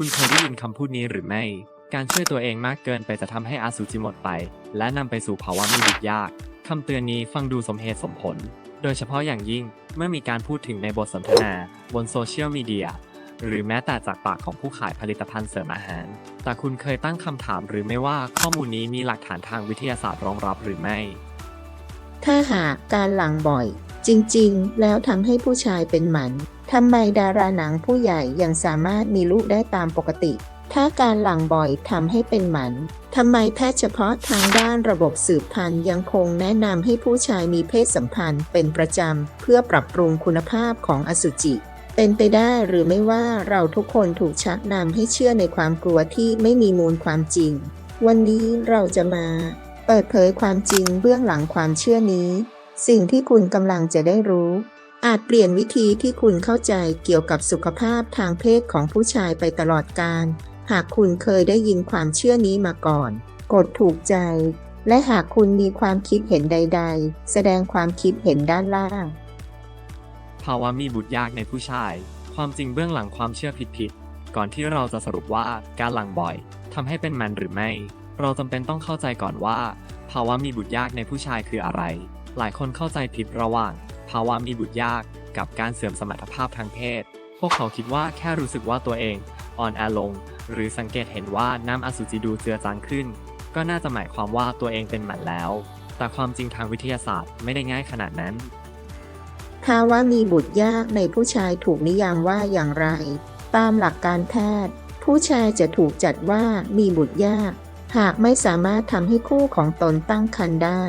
คุณเคยได้ยินคำพูดนี้หรือไม่ การช่วยตัวเองมากเกินไปจะทำให้อสุจิหมดไป และนำไปสู่ภาวะมีบุตรยากคำเตือนนี้ฟังดูสมเหตุสมผล โดยเฉพาะอย่างยิ่งเมื่อมีการพูดถึงในบทสนทนาบนโซเชียลมีเดียหรือแม้แต่จากปากของผู้ขายผลิตภัณฑ์เสริมอาหาร แต่คุณเคยตั้งคำถามหรือไม่ว่าข้อมูลนี้มีหลักฐานทางวิทยาศาสตร์รองรับหรือไม่ ถ้าหากการหลังบ่อย จริง ๆ แล้วทำให้ผู้ชายเป็นหมัน ทำไมดาราหนังผู้ใหญ่ยังสามารถมีลูกได้ตามปกติ ถ้าการหลังบ่อยทำให้เป็นหมันทำไมแพทย์เฉพาะทางด้านระบบสืบพันธุ์ยังคงแนะนำให้ผู้ชายมีเพศสัมพันธ์เป็นประจำ เพื่อปรับปรุงคุณภาพของอสุจิ เป็นไปได้หรือไม่ว่าเราทุกคนถูกชักนำให้เชื่อในความกลัวที่ไม่มีมูลความจริง วันนี้เราจะมา เปิดเผยความจริงเบื้องหลังความเชื่อนี้ สิ่งที่คุณกำลังจะได้รู้ อาจเปลี่ยนวิธีที่คุณเข้าใจเกี่ยวกับสุขภาพทางเพศของผู้ชายไปตลอดกาลหากคุณเคยได้ยินความเชื่อนี้มาก่อน กดถูกใจ และหากคุณมีความคิดเห็นใด ๆ แสดงความคิดเห็นด้านล่าง ภาวะมีบุตรยากในผู้ชาย ความจริงเบื้องหลังความเชื่อผิดๆ ก่อนที่เราจะสรุปว่าการหลังบ่อยทำให้เป็นมันหรือไม่ เราจำเป็นต้องเข้าใจก่อนว่า ภาวะมีบุตรยากในผู้ชายคืออะไร หลายคนเข้าใจผิดระหว่าง ภาวะมีบุตรยากกับการเสื่อมสมรรถภาพทางเพศ พวกเขาคิดว่าแค่รู้สึกว่าตัวเองอ่อนแอลง หรือสังเกตเห็นว่าน้ำอสุจิดูเจือจางขึ้น ก็น่าจะหมายความว่าตัวเองเป็นหมันแล้ว แต่ความจริงทางวิทยาศาสตร์ไม่ได้ง่ายขนาดนั้น ภาวะมีบุตรยากในผู้ชายถูกนิยามว่าอย่างไร ตามหลักการแพทย์ ผู้ชายจะถูกจัดว่ามีบุตรยาก หากไม่สามารถทำให้คู่ของตนตั้งครรภ์ได้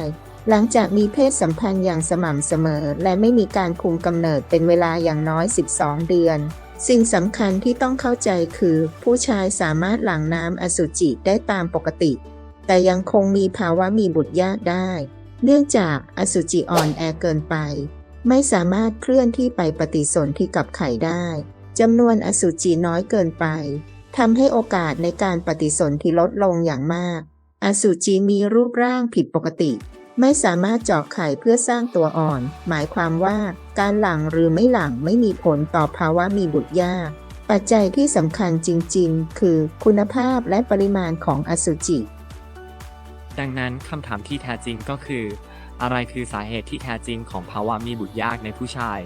หลังจากมีเพศสัมพันธ์อย่างสม่ำเสมอ และไม่มีการคุมกำเนิดเป็นเวลาอย่างน้อย 12 เดือน สิ่งสำคัญที่ต้องเข้าใจคือ ผู้ชายสามารถหลั่งน้ำอสุจิได้ตามปกติ แต่ยังคงมีภาวะมีบุตรยากได้ เนื่องจากอสุจิอ่อนแอเกินไป ไม่สามารถเคลื่อนที่ไปปฏิสนธิกับไข่ได้จำนวนอสุจิน้อยเกินไปทำให้โอกาสในการปฏิสนธิลดลงอย่างมาก อสุจิมีรูปร่างผิดปกติ ไม่สามารถเจาะไข่เพื่อสร้างตัวอ่อน หมายความว่า การหลังหรือไม่หลังไม่มีผลต่อภาวะมีบุตรยาก ปัจจัยที่สำคัญจริง ๆ คือคุณภาพและปริมาณของอสุจิ ดังนั้นคำถามที่แท้จริงก็คือ อะไรคือสาเหตุที่แท้จริงของภาวะมีบุตรยากในผู้ชาย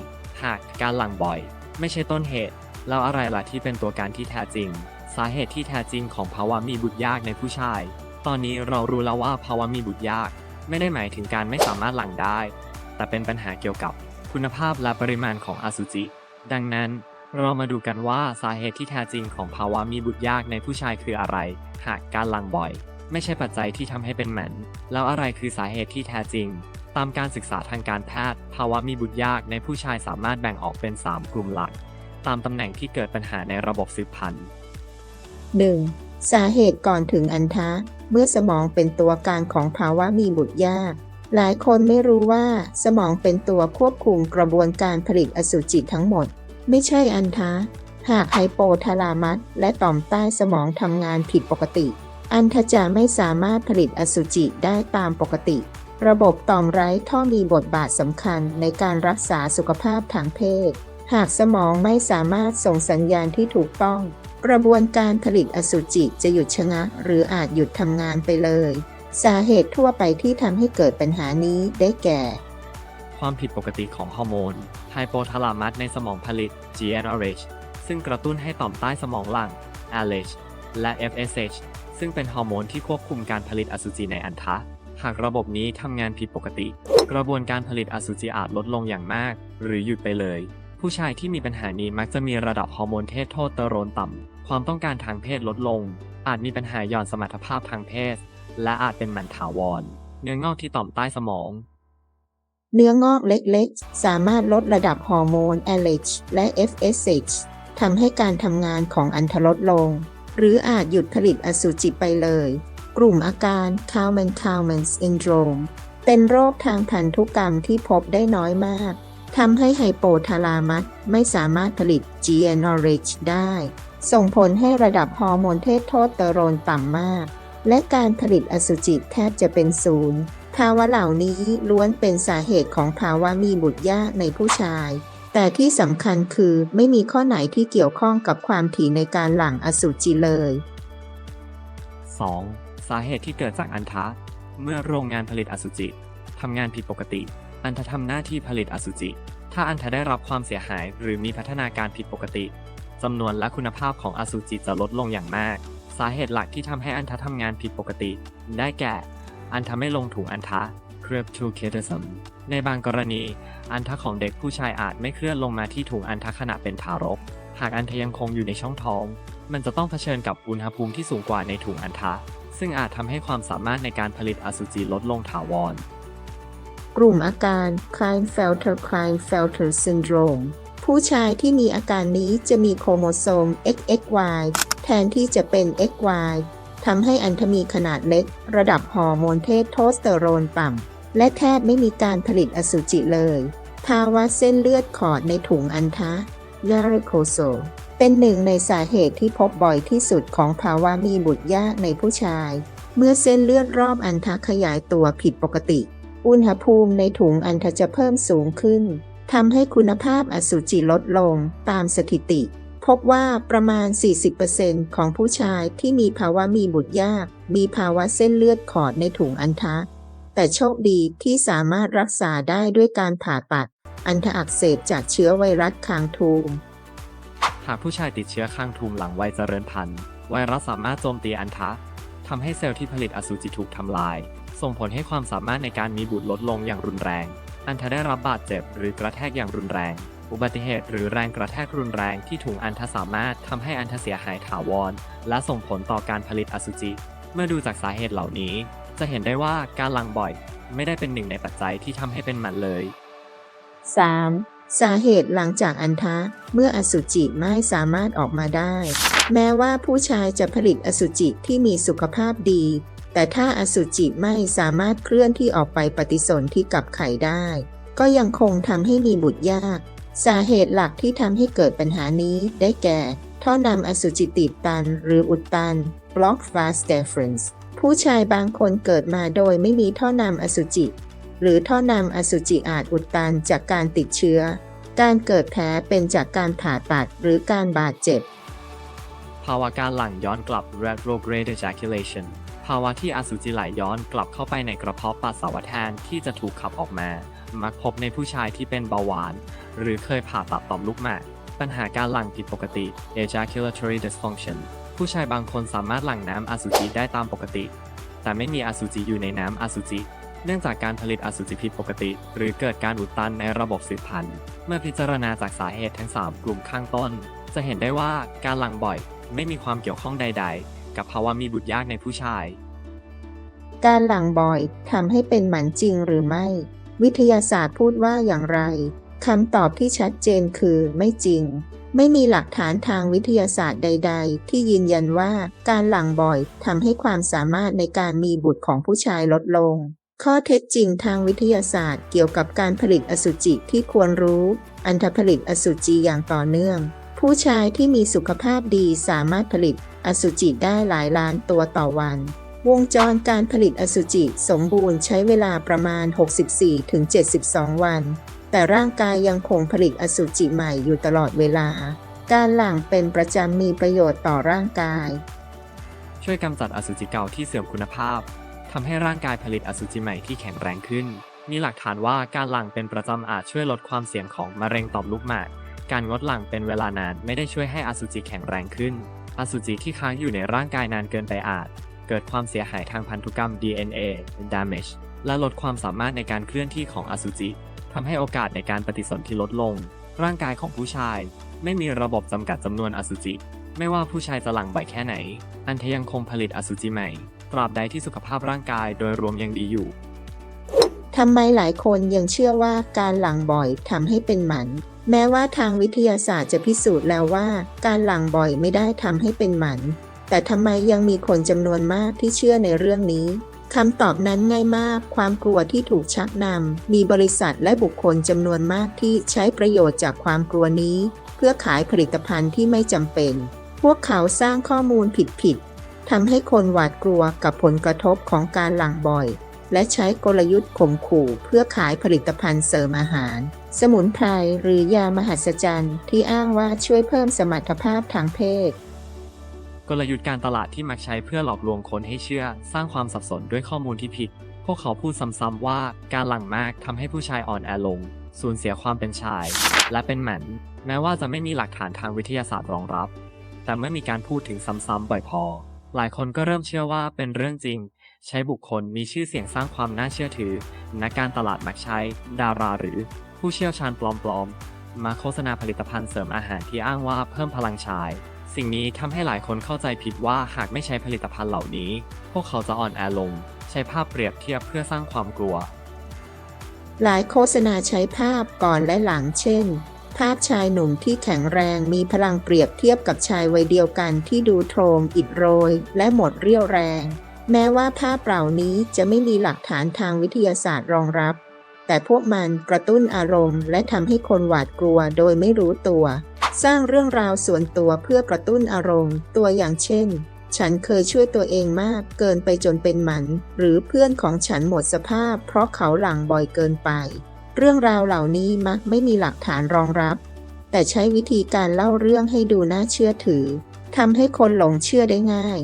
หากการหลังบ่อย ไม่ใช่ต้นเหตุ แล้วอะไรล่ะที่เป็นตัวการที่แท้จริง สาเหตุที่แท้จริงของภาวะมีบุตรยากในผู้ชาย ตอนนี้เรารู้แล้วว่าภาวะมีบุตรยาก ไม่ได้หมายถึงการไม่สามารถหลั่งได้ แต่เป็นปัญหาเกี่ยวกับคุณภาพและปริมาณของอสุจิ ดังนั้นเรามาดูกันว่าสาเหตุที่แท้จริงของภาวะมีบุตรยากในผู้ชายคืออะไร หากการหลั่งบ่อย ไม่ใช่ปัจจัยที่ทำให้เป็นหมัน แล้วอะไรคือสาเหตุที่แท้จริง ตามการศึกษาทางการแพทย์ ภาวะมีบุตรยากในผู้ชายสามารถแบ่งออกเป็น 3 กลุ่มหลัก ตามตำแหน่งที่เกิดปัญหาในระบบสืบพันธุ์ 1. สาเหตุก่อนถึงอันทะ เมื่อสมองเป็นตัวการของภาวะมีบุตรยาก หลายคนไม่รู้ว่าสมองเป็นตัวควบคุมกระบวนการผลิตอสุจิทั้งหมด ไม่ใช่อันทะ หากไฮโปทาลามัสและต่อมใต้สมองทำงานผิดปกติ อันทะจะไม่สามารถผลิตอสุจิได้ตามปกติ ระบบต่อมไร้ท่อมีบทบาทสำคัญในการรักษาสุขภาพทางเพศ หากสมองไม่สามารถส่งสัญญาณที่ถูกต้อง กระบวนการผลิตอสุจิจะหยุดชะงักหรืออาจหยุดทำงานไปเลย สาเหตุทั่วไปที่ทำให้เกิดปัญหานี้ได้แก่ ความผิดปกติของฮอร์โมนไฮโปทาลามัสในสมองผลิต GnRH ซึ่งกระตุ้นให้ต่อมใต้สมองหลั่ง LH และ FSH ซึ่งเป็นฮอร์โมนที่ควบคุมการผลิตอสุจิในอัณฑะหากระบบนี้ทำงานผิดปกติ กระบวนการผลิตอสุจิอาจลดลงอย่างมาก หรือหยุดไปเลย ผู้ชายที่มีปัญหานี้มักจะมีระดับฮอร์โมนเทสโทสเตอโรนต่ำ ความต้องการทางเพศลดลง อาจมีปัญหาหย่อนสมรรถภาพทางเพศ และอาจเป็นหมันถาวร เนื้องอกที่ต่อมใต้สมอง เนื้องอกเล็กๆ สามารถลดระดับฮอร์โมน LH และ FSH ทำให้การทำงานของอันทะลดลง หรืออาจหยุดผลิตอสุจิไปเลย กลุ่มอาการ Kalman-Kalman syndrome เป็นโรคทางพันธุกรรมที่พบได้น้อยมากทำให้ไฮโปทาลามัสไม่สามารถผลิต GnRH ได้ ส่งผลให้ระดับฮอร์โมนเทสโทสเตอโรนต่ำมาก และการผลิตอสุจิแทบจะเป็นศูนย์ ภาวะเหล่านี้ล้วนเป็นสาเหตุของภาวะมีบุตรยากในผู้ชาย แต่ที่สำคัญคือไม่มีข้อไหนที่เกี่ยวข้องกับความถี่ในการหลั่งอสุจิเลย 2. สาเหตุที่เกิดจากอันทะ เมื่อโรงงานผลิตอสุจิทำงานผิดปกติ อันทะทำหน้าที่ผลิตอสุจิ ถ้าอันทะได้รับความเสียหายหรือมีพัฒนาการผิดปกติ จำนวนและคุณภาพของอสุจิจะลดลงอย่างมาก สาเหตุหลักที่ทำให้อันทะทำงานผิดปกติ ได้แก่ อันทะไม่ลงถุงอันทะ c r e p t o c a t e s m ในบางกรณี อันทะของเด็กผู้ชายอาจไม่เคลื่อนลงมาที่ถุงอันทะขณะเป็นทารก หากอันทะยังคงอยู่ในช่องท้อง มันจะต้องเผชิญกับอุณหภูมิที่สูงกว่าในถุงอันทะ ซึ่งอาจทำให้ความสามารถในการผลิตอสุจิลดลงถาวร กลุ่มอาการ Klinefelter Klinefelter Syndrome ผู้ชายที่มีอาการนี้จะมีโครโมโซม XXY แทนที่จะเป็น XY ทำให้อันทมีขนาดเล็ก ระดับฮอร์โมนเพศโทสเตอโรนต่ำและแทบไม่มีการผลิตอสุจิเลยภาวะเส้นเลือดขอดในถุงอันทะ y a r i c o s o เป็นหนึ่งในสาเหตุที่พบบ่อยที่สุดของภาวะมีบุตรยากในผู้ชาย เมื่อเส้นเลือดรอบอันทะขยายตัวผิดปกติ อุณหภูมิในถุงอันทะจะเพิ่มสูงขึ้น ทำให้คุณภาพอสุจิลดลงตามสถิติ พบว่าประมาณ 40%ของผู้ชายที่มีภาวะมีบุตรยาก มีภาวะเส้นเลือดขอดในถุงอันทะแต่โชคดีที่สามารถรักษาได้ด้วยการผ่าตัด อันทะอักเสบจากเชื้อไวรัสคางทูม หากผู้ชายติดเชื้อข้างทูมหลังวัยเจริญพันธุ์ ไวรัสสามารถโจมตีอันทะทำให้เซลล์ที่ผลิตอสุจิถูกทำลาย ส่งผลให้ความสามารถในการมีบุตรลดลงอย่างรุนแรง อันทะได้รับบาดเจ็บหรือกระแทกอย่างรุนแรง อุบัติเหตุหรือแรงกระแทกรุนแรงที่ถุงอันทะสามารถทำให้อันทะเสียหายถาวร และส่งผลต่อการผลิตอสุจิ เมื่อดูจากสาเหตุเหล่านี้ จะเห็นได้ว่าการลังบ่อยไม่ได้เป็นหนึ่งในปัจจัยที่ทำให้เป็นหมันเลย 3. สาเหตุหลังจากอันทะเมื่ออสุจิไม่สามารถออกมาได้ แม้ว่าผู้ชายจะผลิตอสุจิที่มีสุขภาพดี แต่ถ้าอสุจิไม่สามารถเคลื่อนที่ออกไปปฏิสนธิกับไข่ได้ ก็ยังคงทำให้มีบุตรยาก สาเหตุหลักที่ทำให้เกิดปัญหานี้ได้แก่ ท่อนำอสุจิติดตันหรืออุดตัน block fast deference ผู้ชายบางคนเกิดมาโดยไม่มีท่อนำอสุจิ หรือท่อนำอสุจิอาจอุดตันจากการติดเชื้อ การเกิดแผลเป็นจากการผ่าตัดหรือการบาดเจ็บ ภาวะการหลั่งย้อนกลับ retrograde ejaculation ภาวะที่อสุจิไหลย้อนกลับเข้าไปในกระเพาะปัสสาวะแทนที่จะถูกขับออกมา มักพบในผู้ชายที่เป็นเบาหวาน หรือเคยผ่าตัดต่อมลูกหมาก ปัญหาการหลั่งผิดปกติ ejaculatory dysfunction ผู้ชายบางคนสามารถหลั่งน้ำอสุจิได้ตามปกติ แต่ไม่มีอสุจิอยู่ในน้ำอสุจิ เนื่องจากการผลิตอสุจิผิดปกติ หรือเกิดการอุดตันในระบบสืบพันธุ์ เมื่อพิจารณาจากสาเหตุทั้ง 3 กลุ่มข้างต้น จะเห็นได้ว่าการหลั่งบ่อย ไม่มีความเกี่ยวข้องใด ๆ กับภาวะมีบุตรยากในผู้ชาย การหลังบ่อยทำให้เป็นหมันจริงหรือไม่ วิทยาศาสตร์พูดว่าอย่างไรคำตอบที่ชัดเจนคือไม่จริง ไม่มีหลักฐานทางวิทยาศาสตร์ใด ๆ ที่ยืนยันว่าการหลังบ่อยทำให้ความสามารถในการมีบุตรของผู้ชายลดลง ข้อเท็จจริงทางวิทยาศาสตร์เกี่ยวกับการผลิตอสุจิที่ควรรู้ อันทผลิตอสุจิอย่างต่อเนื่อง ผู้ชายที่มีสุขภาพดีสามารถผลิตอสุจิได้หลายล้านตัวต่อวัน วงจรการผลิตอสุจิสมบูรณ์ใช้เวลาประมาณ 64-72 วัน แต่ร่างกายยังคงผลิตอสุจิใหม่อยู่ตลอดเวลา การหลั่งเป็นประจำมีประโยชน์ต่อร่างกาย ช่วยกำจัดอสุจิเก่าที่เสื่อมคุณภาพทำให้ร่างกายผลิตอสุจิใหม่ที่แข็งแรงขึ้น มีหลักฐานว่าการหลั่งเป็นประจำอาจช่วยลดความเสี่ยงของมะเร็งต่อมลูกหมาก การงดหลั่งเป็นเวลานานไม่ได้ช่วยให้อสุจิแข็งแรงขึ้น อสุจิที่ค้างอยู่ในร่างกายนานเกินไปอาจ เกิดความเสียหายทางพันธุกรรม DNA damage และลดความสามารถในการเคลื่อนที่ของอสุจิทำให้โอกาสในการปฏิสนธิลดลง ร่างกายของผู้ชาย ไม่มีระบบจำกัดจำนวนอสุจิ ไม่ว่าผู้ชายจะหลั่งบ่อยแค่ไหน อันทยังคงผลิตอสุจิใหม่ ตราบใดที่สุขภาพร่างกายโดยรวมยังดีอยู่ทำไมหลายคนยังเชื่อว่าการหลังบ่อยทำให้เป็นหมัน แม้ว่าทางวิทยาศาสตร์จะพิสูจน์แล้วว่า การหลังบ่อยไม่ได้ทำให้เป็นหมัน แต่ทำไมยังมีคนจำนวนมากที่เชื่อในเรื่องนี้คำตอบนั้นง่ายมาก ความกลัวที่ถูกชักนำ มีบริษัทและบุคคลจำนวนมากที่ใช้ประโยชน์จากความกลัวนี้ เพื่อขายผลิตภัณฑ์ที่ไม่จำเป็น พวกเขาสร้างข้อมูลผิดๆทำให้คนหวาดกลัวกับผลกระทบของการหลังบ่อย และใช้กลยุทธ์ข่มขู่เพื่อขายผลิตภัณฑ์เสริมอาหาร สมุนไพรหรือยามหัศจรรย์ที่อ้างว่าช่วยเพิ่มสมรรถภาพทางเพศ กลยุทธ์การตลาดที่มักใช้เพื่อหลอกลวงคนให้เชื่อ สร้างความสับสนด้วยข้อมูลที่ผิด พวกเขาพูดซ้ำๆว่าการหลั่งมากทำให้ผู้ชายอ่อนแอลง สูญเสียความเป็นชาย และเป็นหมัน แม้ว่าจะไม่มีหลักฐานทางวิทยาศาสตร์รองรับ แต่เมื่อมีการพูดถึงซ้ำๆบ่อยพอ หลายคนก็เริ่มเชื่อว่าเป็นเรื่องจริงใช้บุคคลมีชื่อเสียงสร้างความน่าเชื่อถือนักการตลาดมักใช้ ดาราหรือ ผู้เชี่ยวชาญปลอมๆ มาโฆษณาผลิตภัณฑ์เสริมอาหารที่อ้างว่าเพิ่มพลังชาย สิ่งนี้ทำให้หลายคนเข้าใจผิดว่าหากไม่ใช้ผลิตภัณฑ์เหล่านี้ พวกเขาจะอ่อนแอลง ใช้ภาพเปรียบเทียบเพื่อสร้างความกลัว หลายโฆษณาใช้ภาพก่อนและหลังเช่น ภาพชายหนุ่มที่แข็งแรงมีพลังเปรียบเทียบกับชายวัยเดียวกันที่ดูโทรมอิดโรย และหมดเรี่ยวแรง แม้ว่าภาพเหล่านี้จะไม่มีหลักฐานทางวิทยาศาสตร์รองรับ แต่พวกมันกระตุ้นอารมณ์ และทำให้คนหวาดกลัวโดยไม่รู้ตัว สร้างเรื่องราวส่วนตัวเพื่อกระตุ้นอารมณ์ ตัวอย่างเช่น ฉันเคยช่วยตัวเองมากเกินไปจนเป็นหมัน หรือเพื่อนของฉันหมดสภาพ เพราะเขาหลังบ่อยเกินไป เรื่องราวเหล่านี้มักไม่มีหลักฐานรองรับ แต่ใช้วิธีการเล่าเรื่องให้ดูน่าเชื่อถือทำให้คนหลงเชื่อได้ง่าย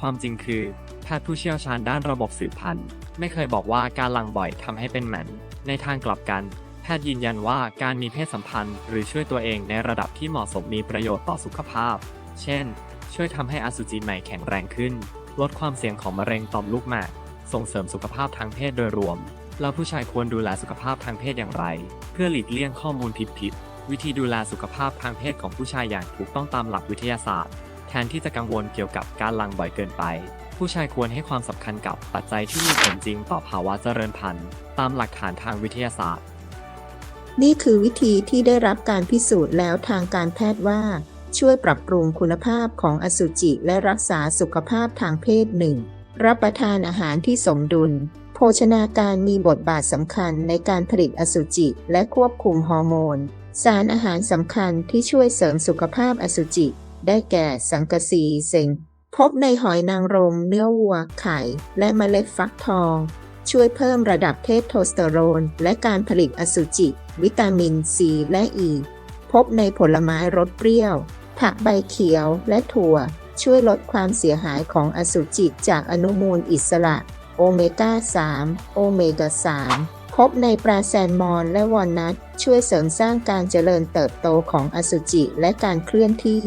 ความจริงคือแพทย์ผู้เชี่ยวชาญด้านระบบสืบพันธุ์ ไม่เคยบอกว่าการหลังบ่อยทำให้เป็นหมันในทางกลับกัน แพทย์ยืนยันว่าการมีเพศสัมพันธ์ หรือช่วยตัวเองในระดับที่เหมาะสมมีประโยชน์ต่อสุขภาพ เช่น ช่วยทำให้อสุจิใหม่แข็งแรงขึ้น ลดความเสี่ยงของมะเร็งต่อมลูกหมาก ส่งเสริมสุขภาพทางเพศโดยรวม แล้วผู้ชายควรดูแลสุขภาพทางเพศอย่างไร เพื่อหลีกเลี่ยงข้อมูลผิดๆวิธีดูแลสุขภาพทางเพศของผู้ชายอย่างถูกต้องตามหลักวิทยาศาสตร์ แทนที่จะกังวลเกี่ยวกับการลังบ่อยเกินไป ผู้ชายควรให้ความสำคัญกับปัจจัยที่มีผลจริงต่อภาวะเจริญพันธุ์ ตามหลักฐานทางวิทยาศาสตร์ นี่คือวิธีที่ได้รับการพิสูจน์แล้วทางการแพทย์ว่า ช่วยปรับปรุงคุณภาพของอสุจิและรักษาสุขภาพทางเพศหนึ่งรับประทานอาหารที่สมดุล โภชนาการมีบทบาทสำคัญในการผลิตอสุจิและควบคุมฮอร์โมน สารอาหารสำคัญที่ช่วยเสริมสุขภาพอสุจิ ได้แก่สังกะสีเซงพบในหอยนางรม เนื้อวัว ไข่ และเมล็ดฟักทอง ช่วยเพิ่มระดับเทสโทสเตอโรน และการผลิตอสุจิ วิตามินซีและอ e, ีพบในผลไม้รสเปรี้ยว ผักใบเขียวและถั่ว ช่วยลดความเสียหายของอสุจิจากอนุมูลอิสระ โอเมก้า 3 โอเมก้า 3พบในปลาแซลมอนและวอลนัทช่วยเสริมสร้างการเจริญเติบโตของอสุจิและการเคลื่อนที่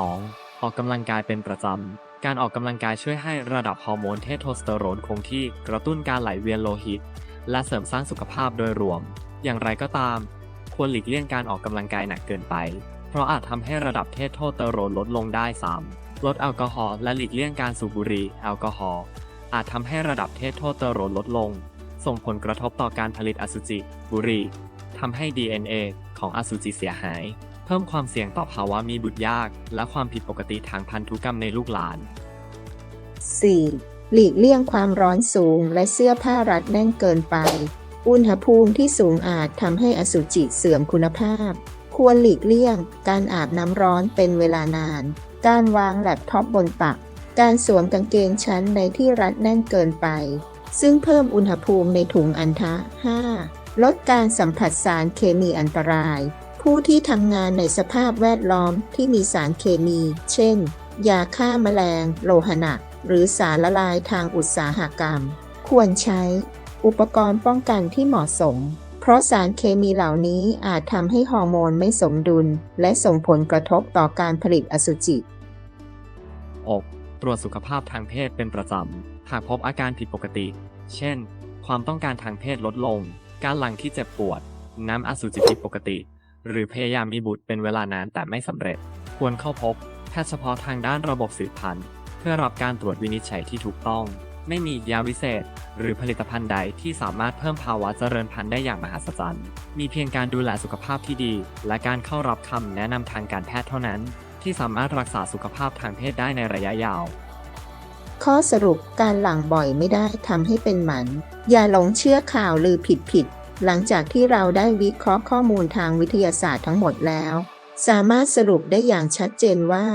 2. ออกกำลังกายเป็นประจำ การออกกำลังกายช่วยให้ระดับฮอร์โมนเทสโทสเตอโรนคงที่กระตุ้นการไหลเวียนโลหิต และเสริมสร้างสุขภาพโดยรวม อย่างไรก็ตาม ควรหลีกเลี่ยงการออกกำลังกายหนักเกินไป เพราะอาจทำให้ระดับเทสโทสเตอโรนลดลงได้ซ้ำลดแอลกอฮอล์และหลีกเลี่ยงการสูบบุหรี่แอลกอฮอล์อาจทำให้ระดับเทสโทสเตอโรนลดลง ส่งผลกระทบต่อการผลิตอสุจิ บุหรี่ทำให้ DNA ของอสุจิเสียหาย พิ่มความเสี่ยงต่อภาวะมีบุตรยาก และความผิดปกติทางพันธุกรรมในลูกหลาน 4. หลีกเลี่ยงความร้อนสูงและเสื้อผ้ารัดแน่นเกินไป อุณหภูมิที่สูงอาจทำให้อสุจิเสื่อมคุณภาพ ควรหลีกเลี่ยง การอาบน้ำร้อนเป็นเวลานาน การวางแล็ปท็อปบนตัก การสวมกางเกงชั้นในที่รัดแน่นเกินไป ซึ่งเพิ่มอุณหภูมิในถุงอันทะ 5. ลดการสัมผัสสารเคมีอันตราย ผู้ที่ทำงานในสภาพแวดล้อมที่มีสารเคมี เช่น ยาฆ่าแมลง โลหะหนัก หรือสารละลายทางอุตสาหกรรม ควรใช้ อุปกรณ์ป้องกันที่เหมาะสม เพราะสารเคมีเหล่านี้อาจทำให้ฮอร์โมนไม่สมดุล และส่งผลกระทบต่อการผลิตอสุจิ อกตรวจสุขภาพทางเพศเป็นประจำ หากพบอาการผิดปกติ เช่น ความต้องการทางเพศลดลง การหลังที่เจ็บปวด น้ำอสุจิผิดปกติ หรือพยายามมีบุตรเป็นเวลานานแต่ไม่สำเร็จ ควรเข้าพบแพทย์เฉพาะทางด้านระบบสืบพันธุ์เพื่อรับการตรวจวินิจฉัยที่ถูกต้อง ไม่มียาวิเศษ หรือผลิตภัณฑ์ใดที่สามารถเพิ่มภาวะเจริญพันธุ์ได้อย่างมหัศจรรย์มีเพียงการดูแลสุขภาพที่ดี และการเข้ารับคำแนะนำทางการแพทย์เท่านั้น ที่สามารถรักษาสุขภาพทางเพศได้ในระยะยาว ข้อสรุปการหลั่งบ่อยไม่ได้ทำให้เป็นหมัน อย่าหลงเชื่อข่าวลือผิดๆ หลังจากที่เราได้วิเคราะห์ข้อมูลทางวิทยาศาสตร์ทั้งหมดแล้ว สามารถสรุปได้อย่างชัดเจนว่า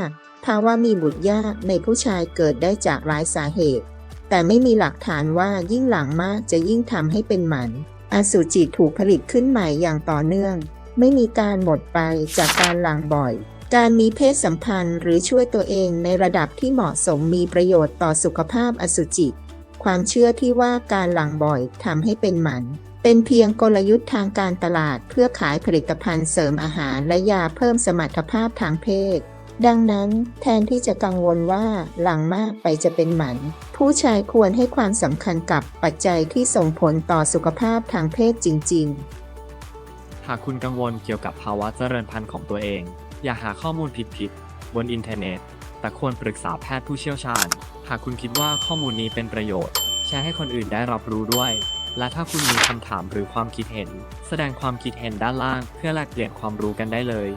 ภาวะมีบุตรยากในผู้ชายเกิดได้จากหลายสาเหตุ แต่ไม่มีหลักฐานว่ายิ่งหลังมากจะยิ่งทำให้เป็นหมันอสุจิถูกผลิตขึ้นใหม่อย่างต่อเนื่อง ไม่มีการหมดไปจากการหลั่งบ่อย การมีเพศสัมพันธ์หรือช่วยตัวเองในระดับที่เหมาะสมมีประโยชน์ต่อสุขภาพอสุจิ ความเชื่อที่ว่าการหลั่งบ่อยทำให้เป็นหมัน เป็นเพียงกลยุทธ์ทางการตลาดเพื่อขายผลิตภัณฑ์เสริมอาหารและยาเพิ่มสมรรถภาพทางเพศ ดังนั้นแทนที่จะกังวลว่าหลังมากไปจะเป็นหมัน ผู้ชายควรให้ความสำคัญกับปัจจัยที่ส่งผลต่อสุขภาพทางเพศจริง ๆ หากคุณกังวลเกี่ยวกับภาวะเจริญพันธุ์ของตัวเอง อย่าหาข้อมูลผิดๆบนอินเทอร์เน็ต แต่ควรปรึกษาแพทย์ผู้เชี่ยวชาญ หากคุณคิดว่าข้อมูลนี้เป็นประโยชน์แชร์ให้คนอื่นได้รับรู้ด้วย และถ้าคุณมีคำถามหรือความคิดเห็น แสดงความคิดเห็นด้านล่าง เพื่อแลกเปลี่ยนความรู้กันได้เลย